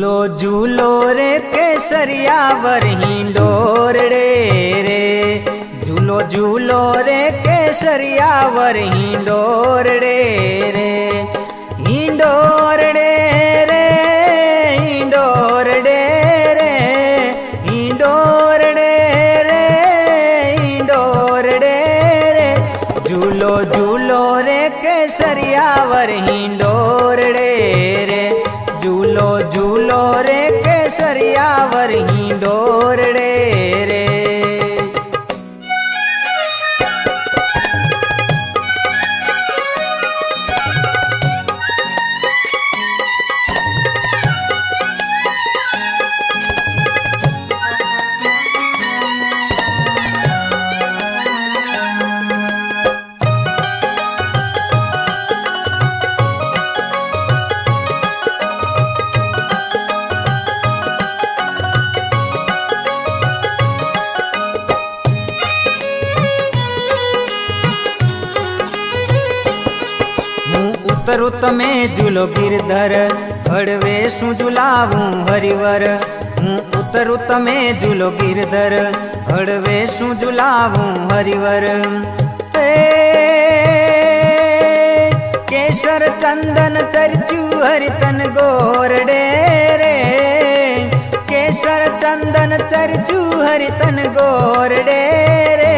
झूलो झूलो रे केसरिया वरही डोर रे रे झूलो झूलो रे केसरिया वरही डोर रे रे हिंडोर रे रे हिंडोर रे रे हिंडोर रे रे हिंडोर रे रे झूलो झूलो रे केसरिया वरही डोर रे रे झूलो रे केसरिया वरही डोर रे रे। ઉતરું તમે ઝૂલો ગિરધર હળવે શું ઝુલાવું હરિવર હું ઉતરું તમે ઝૂલો ગિરધર હળવે શું ઝુલાવું હરિવર એ કેસર ચંદન ચરચું હરિતન ગોરડે રે કેસર ચંદન ચરચું હરિતન ગોરડે રે